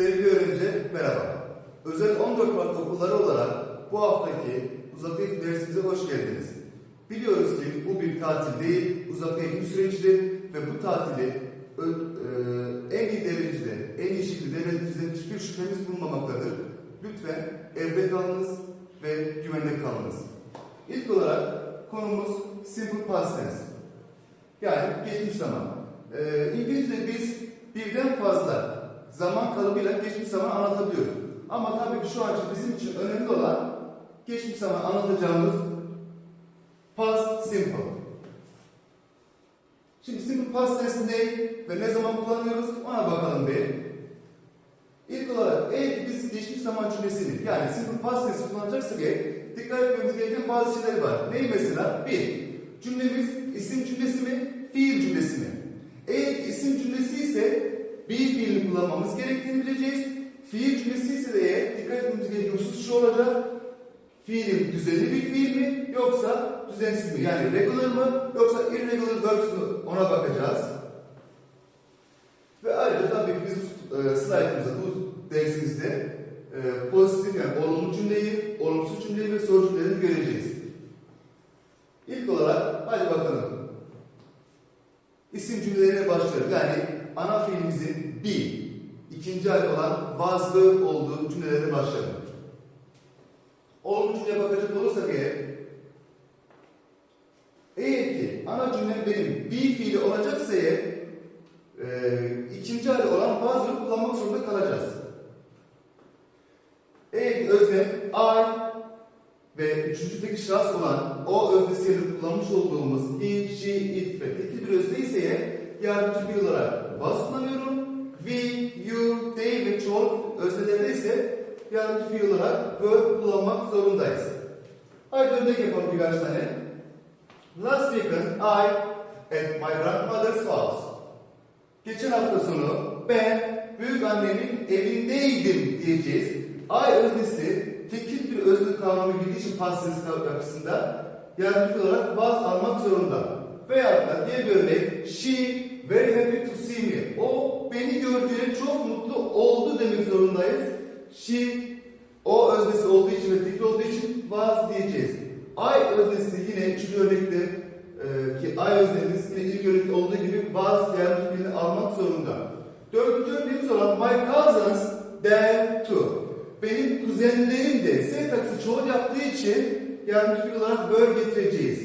Sevgili öğrenci merhaba. Özel 14 Mart okulları olarak bu haftaki uzak eğitim dersimize hoş geldiniz. Biliyoruz ki bu bir tatil değil, uzak eğitim sürecidir ve bu tatili ö- e, en iyi derecede, en iyi şekilde devletimizden hiçbir şüphemiz bulunmamaktadır. Lütfen evde kalınız ve güvende kalınız. İlk olarak konumuz simple past tense. Yani geçmiş zaman. Ee, İngilizce biz birden fazla zaman kalıbıyla geçmiş zaman anlatabiliyoruz. Ama tabii ki şu an için bizim için önemli olan geçmiş zaman anlatacağımız past simple. Şimdi simple past tense ne ve ne zaman kullanıyoruz ona bakalım bir. İlk olarak eğer biz geçmiş zaman cümlesini yani simple past tense kullanacaksak eğer dikkat etmemiz gereken bazı şeyler var. Ney mesela? Bir, cümlemiz isim cümlesi mi, fiil cümlesi mi? Eğer isim cümlesi ise bir fiilini kullanmamız gerektiğini bileceğiz. Fiil cümlesi ise de dikkat etmemiz gereken husus şu olacak. Fiilin düzenli bir fiil mi yoksa düzensiz mi? Yani regular mı yoksa irregular verbs mı? Ona bakacağız. Ve ayrıca tabii ki biz e, slaytımızda, bu dersimizde e, pozitif yani olumlu cümleyi, olumsuz cümleyi ve soru cümlelerini göreceğiz. İlk olarak hadi bakalım. İsim cümlelerine başlayalım. Yani ana fiilimizin be, ikinci hali olan verb olduğu cümlelere başlayalım. Olumlu cümleye bakacak olursak eğer eğer ki ana cümlem benim be fiili olacaksa eğer e, ikinci hali olan verb kullanmak zorunda kalacağız. Eğer ki özne I ve üçüncü tek şahıs olan o öznesiyle kullanmış olduğumuz he, she, it ve tekil bir özne ise eğer yardımcı fiil olarak was kullanıyorum. We, you, they ve çoğul öznelerde ise yardımcı fiil olarak verb kullanmak zorundayız. Haydi örnek yapalım birkaç tane. Last weekend I at my grandmother's house. Geçen hafta sonu ben büyük annemin evindeydim diyeceğiz. I öznesi tekil bir özne kavramı bildiği için passes yapısında yardımcı olarak was almak zorunda. Veyahut da diğer bir örnek she very happy to see me. O beni gördüğüne çok mutlu oldu demek zorundayız. She o öznesi olduğu için ve tekil olduğu için was diyeceğiz. I öznesi yine üçüncü örnekte e, ki I öznemiz yine ilk örnekte olduğu gibi was yardımcı fiilini almak zorunda. Dördüncü örneğimiz olan my cousins there too. Benim kuzenlerim de S taksi çoğul yaptığı için yardımcı fiil olarak were getireceğiz.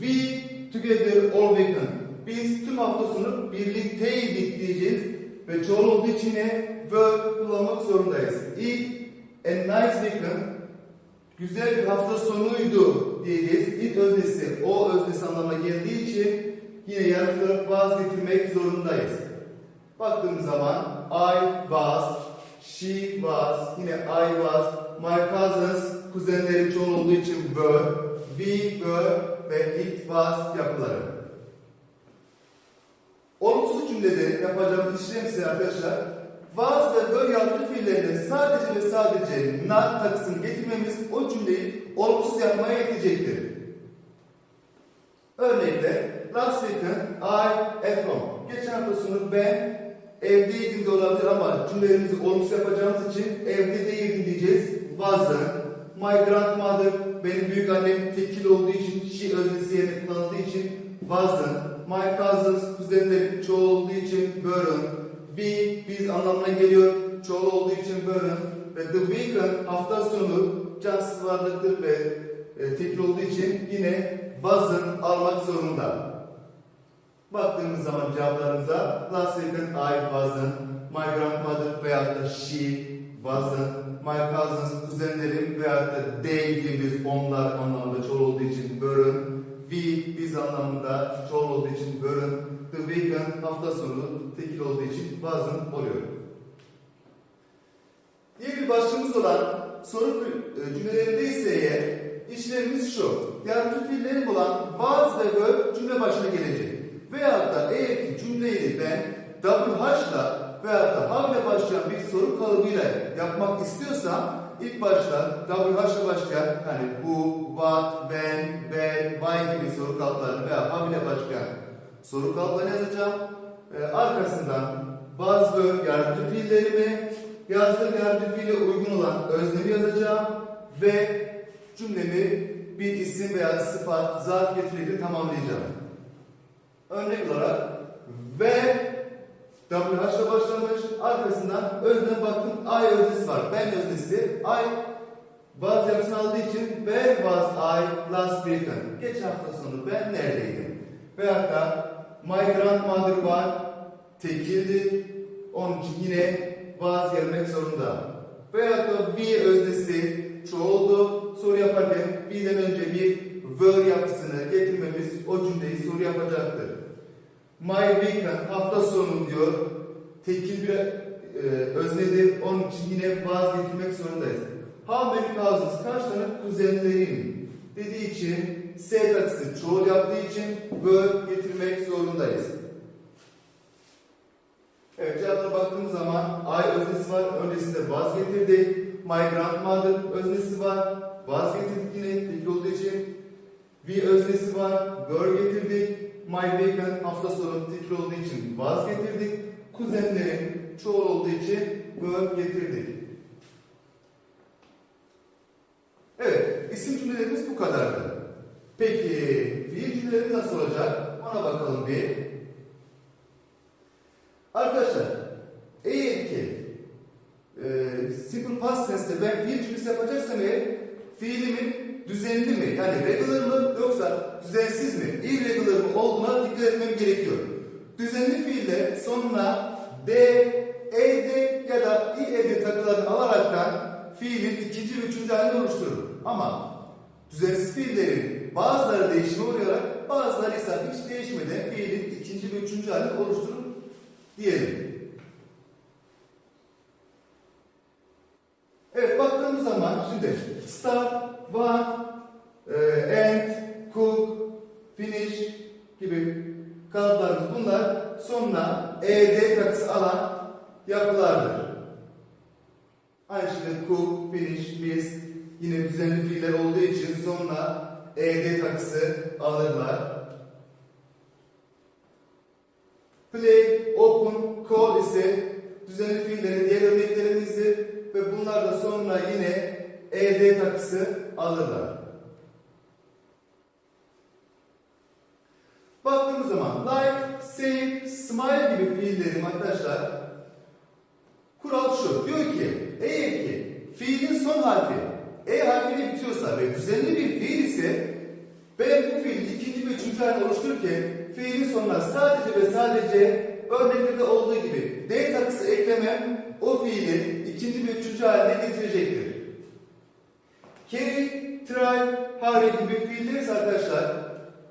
We together all weekend. Biz tüm hafta sonu birlikteydik diyeceğiz ve çoğul olduğu için yine were kullanmak zorundayız. It a nice weekend. Güzel bir hafta sonuydu diyeceğiz. It öznesi o öznesi anlamına geldiği için yine was getirmek zorundayız. Baktığımız zaman I was, she was, yine I was, my cousins, kuzenlerim çoğul olduğu için were, we were ve it was yapıları. Olumsuz cümlede yapacağımız işlem arkadaşlar was ve were yardımcı fiillerine sadece ve sadece not takısını getirmemiz o cümleyi olumsuz yapmaya yetecektir. Örnekte last weekend I at home. Geçen hafta ben evdeydim de olabilir ama cümlelerimizi olumsuz yapacağımız için evde değildim diyeceğiz. Wasn't. My grandmother benim büyük annem tekil olduğu için she öznesi yerine kullanıldığı için wasn't. My cousins kuzenlerim çoğul olduğu için weren't. We biz anlamına geliyor. Çoğul olduğu için weren't. Ve the weekend hafta sonu cansız varlıktır ve e, tekil olduğu için yine wasn't almak zorunda. Baktığımız zaman cevaplarımıza last weekend I wasn't, my grandmother veyahut da she wasn't, my cousins kuzenlerim veyahut da they gibi onlar anlamında çoğul olduğu için weren't, we biz anlamında çoğul olduğu için weren't, the weekend hafta sonu tekil olduğu için wasn't oluyor. Diğer bir başlığımız olan soru e, cümlelerinde ise eğer işlemimiz şu. Yardımcı fiillerim olan was ve verb cümle başına gelecek. Veyahut da eğer ki cümleyi ben WH'la veyahut da have ile başlayan bir soru kalıbıyla yapmak istiyorsam ilk başta WH ile başlayan hani who, what, when, where, why gibi soru kalıplarını veya have ile başlayan soru kalıplarını yazacağım. Ee, arkasından verb yardımcı fiillerimi yazdığım yardımcı fiile uygun olan öznemi yazacağım ve cümlemi bir isim veya sıfat, zarf getiriyle tamamlayacağım. Örnek olarak ve WH'la başlamış, arkasından özne baktım, I öznesi var. Ben öznesi, I was yapısını aldığı için where was I last weekend? Geçen hafta sonu ben neredeydim? Veyahut da my grandmother var, tekildi, onun için yine was gelmek zorunda. Veyahut da we öznesi çoğuldu, soru yaparken we'den önce bir were yapısını getirmemiz o cümleyi soru yapacaktır. My weekend hafta sonu diyor. Tekil bir e, öznedir. Onun için yine was getirmek zorundayız. How many cousins? Kaç tane kuzenlerim? Dediği için S takısı çoğul yaptığı için were getirmek zorundayız. Evet cevaplara baktığımız zaman I öznesi var. Öncesinde was getirdik. My grandmother öznesi var. Was getirdik yine tekil olduğu için. We öznesi var. Were getirdik. My weekend hafta sonu tekil olduğu için was getirdik. Kuzenlerin çoğul olduğu için were getirdik. Evet, isim cümlelerimiz bu kadardı. Peki, fiil cümleleri nasıl olacak? Ona bakalım bir. Arkadaşlar, eğer ki e, simple past tense'te ben fiil cümlesi yapacaksam eğer fiilimin düzenli mi? Yani regular mı yoksa düzensiz mi? Irregular olduğuna dikkat etmem gerekiyor. Düzenli fiiller sonuna D, ED ya da IED takılarını alaraktan fiilin ikinci ve üçüncü halini oluşturur. Ama düzensiz fiillerin bazıları değişime uğrayarak bazıları ise hiç değişmeden fiilin ikinci ve üçüncü halini oluşturur diyelim. Evet baktığımız zaman şimdi start, one, e, end, cook, finish gibi kalıplarımız bunlar sonuna ed takısı alan yapılardır. Aynı şekilde cook, finish, miss yine düzenli fiiller olduğu için sonuna ed takısı alırlar. Play, open, call ise düzenli fiillerin diğer örneklerimizdir ve bunlar da sonuna yine ed takısı alırlar. Baktığımız zaman like, save, smile gibi fiillerim arkadaşlar kural şu. Diyor ki eğer ki fiilin son harfi e harfiyle bitiyorsa ve düzenli bir fiil ise ben bu fiil ikinci ve üçüncü halini oluştururken fiilin sonuna sadece ve sadece örneklerde olduğu gibi D takısı eklemem o fiilin ikinci ve üçüncü haline getirecektir. Carry, try, hurry gibi fiiller arkadaşlar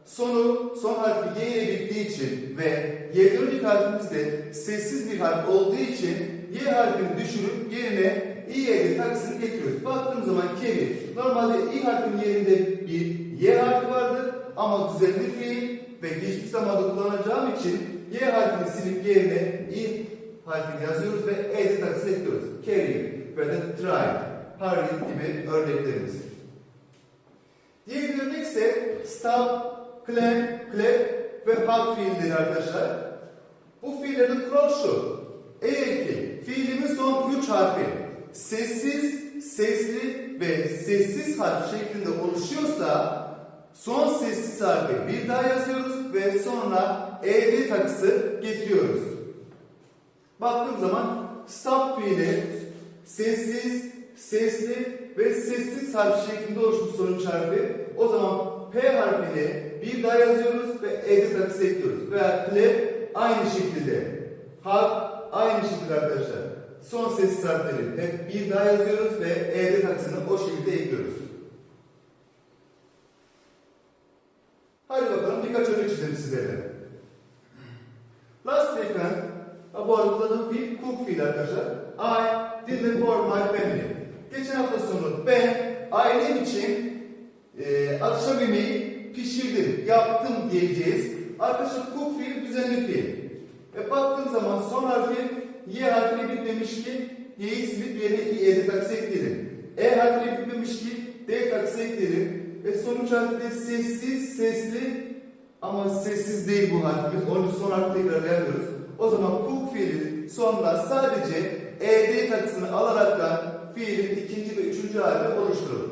sonu son harfi Y ile bittiği için ve Y'den önceki harfimiz de sessiz bir harf olduğu için Y harfini düşürüp yerine İ'ye takısını getiriyoruz. Baktığımız zaman carry normalde İ harfinin yerinde bir Y harfi vardır ama düzenli fiil ve geçmiş zamanda kullanacağım için Y harfini silip yerine İ harfini yazıyoruz ve E'de takısını ekliyoruz. Carry ve de try, hurry gibi örneklerimiz. Diğer bir örnek ise stop, clap, clap ve hug fiilleri arkadaşlar. Bu fiillerin kural şu. Eğer ki fiilimin son üç harfi sessiz, sesli ve sessiz harf şeklinde oluşuyorsa son sessiz harfi bir daha yazıyoruz ve sonra ed takısı getiriyoruz. Baktığım zaman stop fiili sessiz, sesli ve sessiz harf şeklinde oluşmuş sonuç harfi. O zaman P harfini bir daha yazıyoruz ve ed takısı ekliyoruz. Veya clap aynı şekilde. Hug aynı şekilde arkadaşlar. Son sessiz harfleri hep bir daha yazıyoruz ve ed takısını o şekilde ekliyoruz. Hadi bakalım birkaç örnek çizelim sizlere. Last weekend, bu arada da bir cook fiil arkadaşlar. I did it for my family. Geçen hafta sonu ben ailem için e, akşam yemeği pişirdim, yaptım diyeceğiz. Arkadaşlar cook fiil düzenli fiil. E baktığım zaman son harfi Y harfiyle bitmemiş ki Y'yi silip yerine İ'ye taksı ekleyelim. E harfiyle bitmemiş ki D taksı ekleyelim. Ve sonuç harfi sessiz, sesli ama sessiz değil bu harfimiz. Onun son harfi tekrarlayamıyoruz. O zaman cook fiili sonunda sadece ED ed takısını alaraktan fiilin ikinci ve üçüncü halini oluşturur.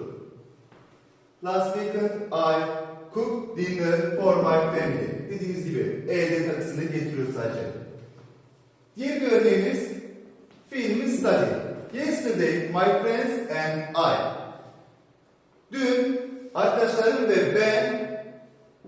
Last weekend I cooked dinner for my family. Dediğimiz gibi ed takısını getiriyor sadece. Diğer bir örneğimiz fiilimiz study. Yesterday my friends and I. Dün arkadaşlarım ve ben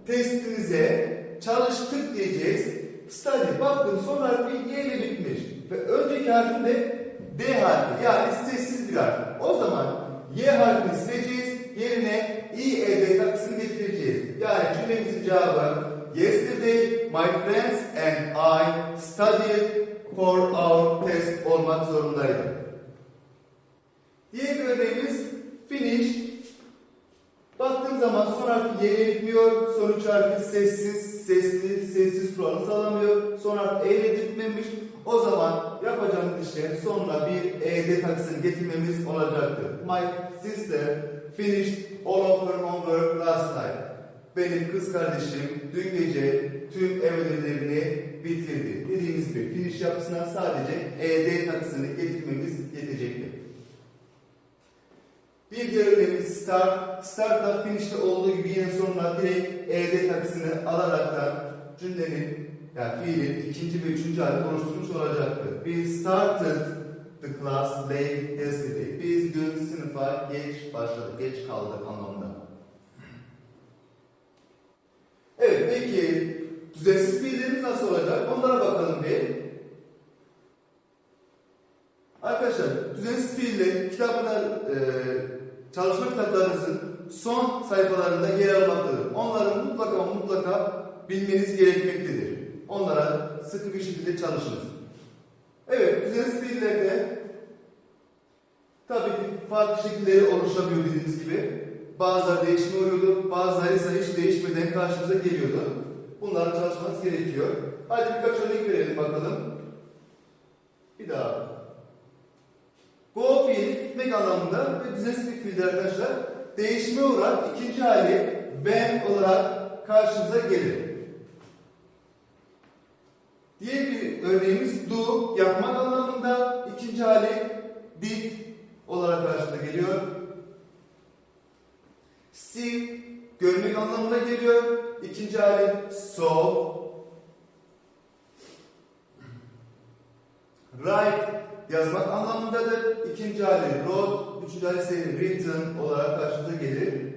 testimize çalıştık diyeceğiz. Study bakın son harfi Y ile bitmiş. Ve önceki harfin de D harfi yani sessiz bir harf. O zaman Y harfini sileceğiz. Yerine İ, E, takısını getireceğiz. Yani cümlemizin cevabı Yesterday my friends and I studied for our test olmak zorundaydı. Diğer bir örneğimiz finish. Baktığım zaman son harfi Y'ye bitmiyor, son üç harfi sessiz, sesli, sessiz kuralı sağlamıyor. Son harf E ile bitmemiş. O zaman yapacağımız işlem sonuna bir ED takısını getirmemiz olacaktır. My sister finished all of her homework last night. Benim kız kardeşim dün gece tüm ev ödevlerini bitirdi. Dediğimiz gibi finish yapısına sadece ED takısını getirmemiz yetecektir. Bir diğer örneğimiz start. Start'ta finish'te olduğu gibi yine sonuna direkt ed takısını alaraktan cümlenin yani fiilin ikinci ve üçüncü halini oluşturmuş olacaktır. We started the class late yesterday. Biz dün sınıfa geç başladık, geç kaldık anlamında. Evet, peki düzensiz fiillerimiz nasıl olacak? Onlara bakalım bir. Arkadaşlar düzensiz fiiller kitaplar, e, çalışma kitaplarınızın son sayfalarında yer almaktadır. Onları mutlaka mutlaka bilmeniz gerekmektedir. Onlara sıkı bir şekilde çalışınız. Evet, düzensiz fiillerde tabii ki farklı şekilleri oluşabiliyor dediğimiz gibi. Bazıları değişme oluyordu, bazıları ise hiç değişmeden karşımıza geliyordu. Bunları çalışmanız gerekiyor. Hadi birkaç örnek verelim bakalım. Bir daha. Go fiili gitmek anlamında ve düzensiz bir fiildir arkadaşlar. Değişime uğrar ikinci hali ben olarak karşımıza gelir. Diğer bir örneğimiz do yapmak anlamında ikinci hali did olarak karşımıza geliyor. See görmek anlamına geliyor. İkinci hali saw. Write yazmak anlamındadır. İkinci hali wrote, üçüncü hali ise written olarak karşımıza gelir.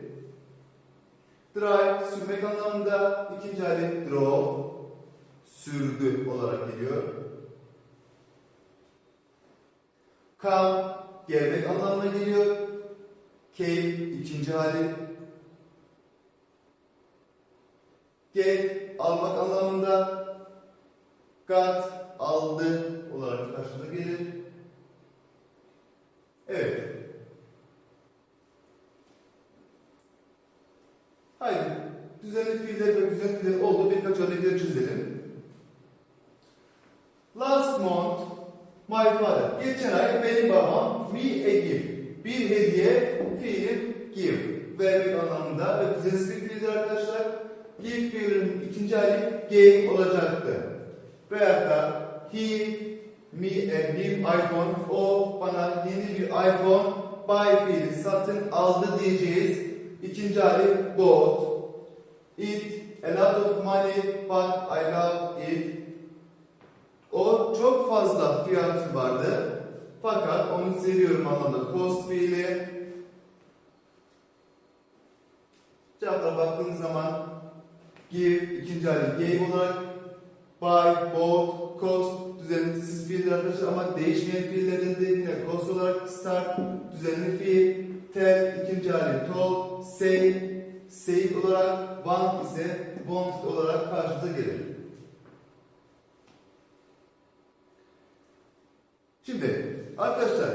Drive sürmek anlamında, ikinci hali drove sürdü olarak geliyor. Come gelmek anlamına geliyor. Came ikinci hali. Get almak anlamında. Got aldı olarak karşımıza gelir. Evet. Haydi düzenli fiiller ve düzenli fiiller olduğu birkaç örnekleri çözelim. Last month my father. Geçen ay benim babam me a gift. Bir hediye fiili give. Vermek anlamında ve bir fiildir arkadaşlar. Give fiilinin ikinci hali gave olacaktı. Veyahut da he me a new iPhone. O bana yeni bir iPhone buy fiili satın aldı diyeceğiz. İkinci hali bought. It a lot of money but I love it. O çok fazla fiyatı vardı. Fakat onu seviyorum anlamda. Cost fiili. Cevaplara baktığınız zaman give ikinci hali gave olarak buy, bought, cost düzensiz fiildir arkadaşlar ama değişmeyen fiillerden de cost olarak start düzenli fiil, tell ikinci hali told, say, say olarak, want ise want olarak karşımıza gelir. Şimdi arkadaşlar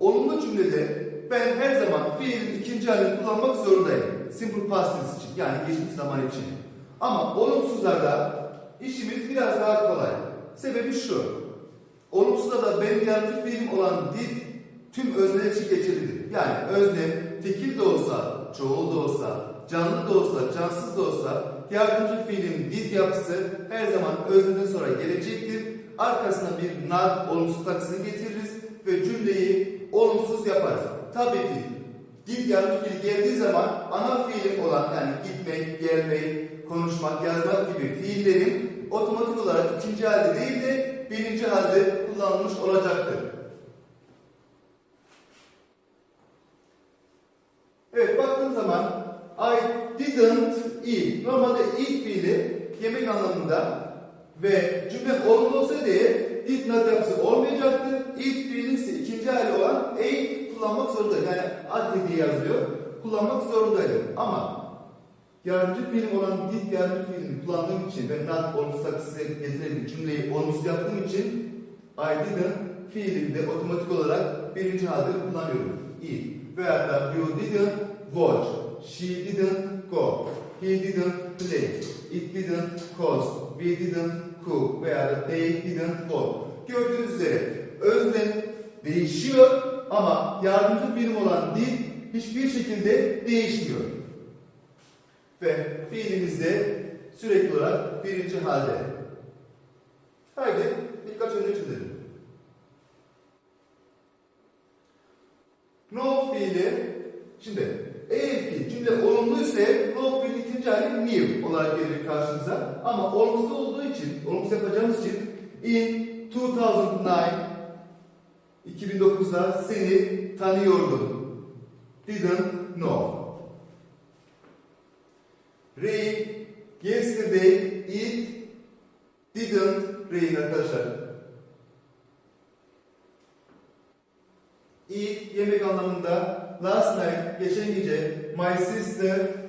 olumlu cümlede ben her zaman fiilin ikinci halini kullanmak zorundayım. Simple past tense için yani geçmiş zaman için. Ama olumsuzlarda işimiz biraz daha kolay. Sebebi şu. Olumsuzda da benim fiilim olan did tüm özneler için geçerlidir. Yani özne tekil de olsa, çoğul da olsa, canlı da olsa, cansız da olsa yardımcı fiilin did yapısı her zaman özneden sonra gelecektir. Arkasına bir not olumsuz taksını getiririz ve cümleyi olumsuz yaparız. Tabii ki git yardımcı fiil geldiği zaman ana fiilim olan yani gitmek, gelmek, konuşmak, yazmak gibi fiillerin otomatik olarak ikinci halde değil de birinci halde kullanılmış olacaktır. Evet baktığım zaman I didn't eat. Normalde eat fiili yemek anlamında ve cümle olumlu eğer did not yapısı olmayacaktı. Eat fiilinin ise ikinci hali olan ate kullanmak zorundaydı. Yani ate diye yazılıyor. Kullanmak zorundaydım. Ama yardımcı fiilim olan did yardımcı fiilini kullandığım için ve not olumsuz size getirdiğim cümleyi olumsuz yaptığım için I didn't fiilini de otomatik olarak birinci halde kullanıyorum. Eat. Veya da you didn't watch. She didn't go. He didn't play. It didn't cost. We didn't cook. Veya da they didn't walk. Gördüğünüz üzere özne değişiyor ama yardımcı birim olan dil hiçbir şekilde değişmiyor. Ve fiilimiz de sürekli olarak birinci halde. Haydi birkaç örnek çözelim. No fiili şimdi eğer ki cümle olumlu ise no fiil hali new olarak gelir karşınıza. Ama olumsuz olduğu için, olumsuz yapacağımız için in 2009 2009'da seni tanıyordum. Didn't know. Rain yesterday it didn't rain arkadaşlar. Eat yemek anlamında last night geçen gece my sister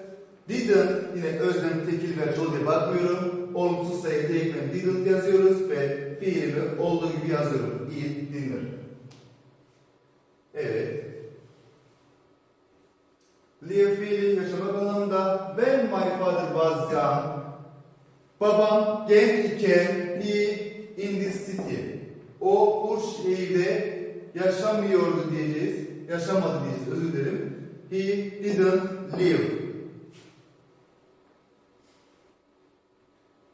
didn't yine özlem tekil ve çoğul diye bakmıyorum. Olumsuz sayı tekmen didn't yazıyoruz ve fiilimi olduğu gibi yazıyorum. Eat dinner. Evet. Live fiili yaşamak anlamında when my father was young babam genç iken he in this city o bu şehirde yaşamıyordu diyeceğiz. Yaşamadı diyeceğiz. Özür dilerim. He didn't live.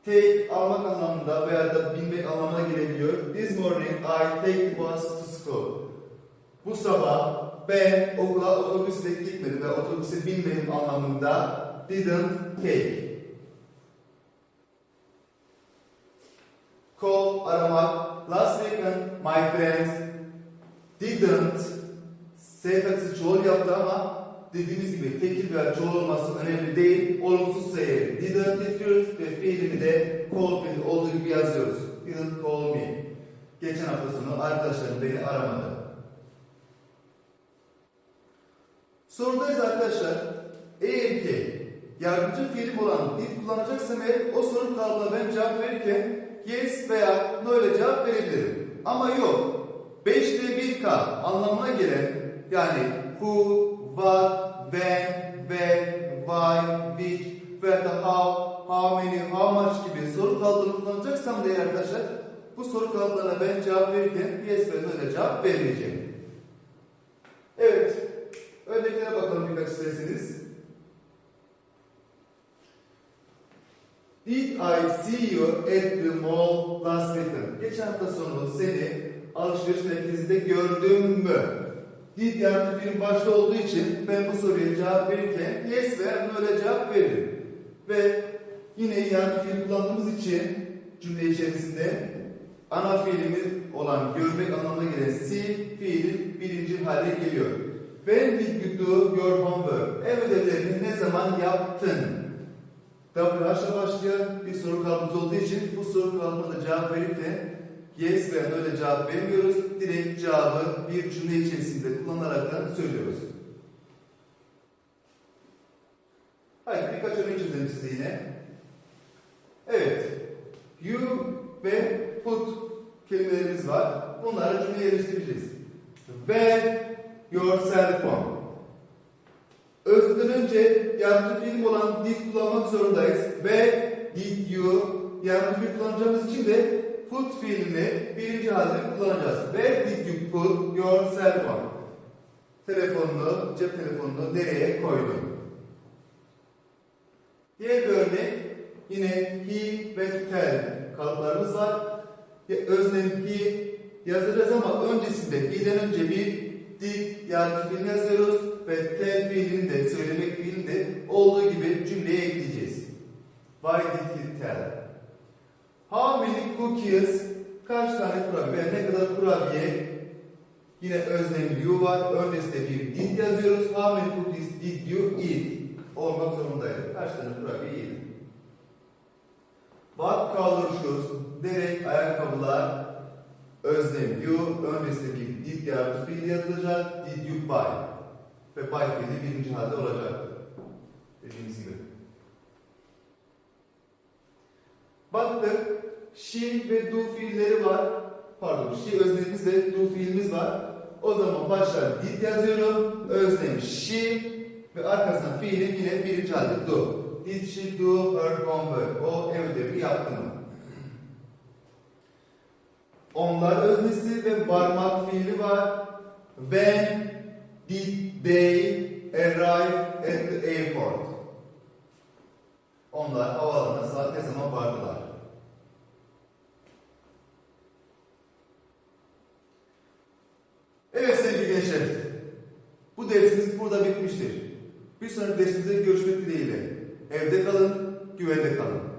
Take almak anlamında veya da binmek anlamına gelebiliyor. This morning I take the bus to school. Bu sabah ben okula otobüsle gitmedim ve otobüse binmedim anlamında didn't take. Call, aramak. Last weekend my friends didn't S taksi çoğul yaptı ama dediğimiz gibi tekil veya çoğul olması önemli değil. Olumsuz sayı didn't getiriyoruz ve fiilini de call fiili olduğu gibi yazıyoruz. Didn't call me. Geçen hafta sonu arkadaşlarım beni aramadı. Sorudayız arkadaşlar. Eğer ki yardımcı fiilim olan dil kullanacaksam eğer o soru kalıbına ben cevap verirken yes veya no ile cevap verebilirim. Ama yok. 5 ile 1K anlamına gelen yani who, what, when, where, why, which veya da how, how many, how much gibi soru kalıbını kullanacaksam da arkadaşlar bu soru kalıplarına ben cevap verirken yes ve no cevap vermeyeceğim. Evet. Örneklere bakalım birkaç isterseniz. Did I see you at the mall last weekend? Geçen hafta sonu seni alışveriş merkezinde gördüm mü? Did yardımcı fiilin başta olduğu için ben bu soruya cevap verirken yes ve ile cevap veririm. Ve yine yardımcı fiil kullandığımız için cümle içerisinde ana fiilimiz olan görmek anlamına gelen see fiili birinci hale geliyor. When did you do your homework? Ev ödevlerini ne zaman yaptın? WH'la başlayan bir soru kalıbımız olduğu için bu soru kalıbına cevap verip de yes veya ile cevap vermiyoruz. Direkt cevabı bir cümle içerisinde kullanarak da söylüyoruz. Hayır, birkaç örnek çözelim size yine. Evet. You ve put kelimelerimiz var. Bunları cümleye yerleştireceğiz. Where your cell phone. Özden önce yardımcı fiilim olan did kullanmak zorundayız. Ve did you yardımcı fiil kullanacağımız için de put fiilini birinci halde kullanacağız. Where did you put your cell phone? Telefonunu, cep telefonunu nereye koydun? Diğer bir örnek yine he ve tell kalıplarımız var. Öznem he yazacağız ama öncesinde fiilden önce bir did yardımcı fiil yazıyoruz ve tell fiilini de söylemek fiilini de olduğu gibi cümleye ekleyeceğiz. Why did he tell? Cookies? Kaç tane kurabiye? Ne kadar kurabiye? Yine öznem you var. Öncesinde bir did yazıyoruz. How many cookies did you eat? Olmak zorundaydı. Kaç tane kurabiye yedin? What color shoes? Direkt ayakkabılar. Özlem you. Öncesinde bir did yardımcı fiil yazılacak. Did you buy? Ve buy fiili birinci halde olacaktır. Dediğimiz gibi. Baktık. She ve do fiilleri var. Pardon, she öznemimiz ve do fiilimiz var. O zaman başlar did yazıyorum. Özlem she ve arkasından fiilin yine birinci halde do. Did she do her homework? O ev ödevi yaptı mı? Onlar öznesi ve varmak fiili var. When did they arrive at the airport? Onlar havaalanına saat ne zaman vardılar? Evet sevgili gençler. Bu dersimiz burada bitmiştir. Bir sonraki dersimizde görüşmek dileğiyle. Evde kalın, güvende kalın.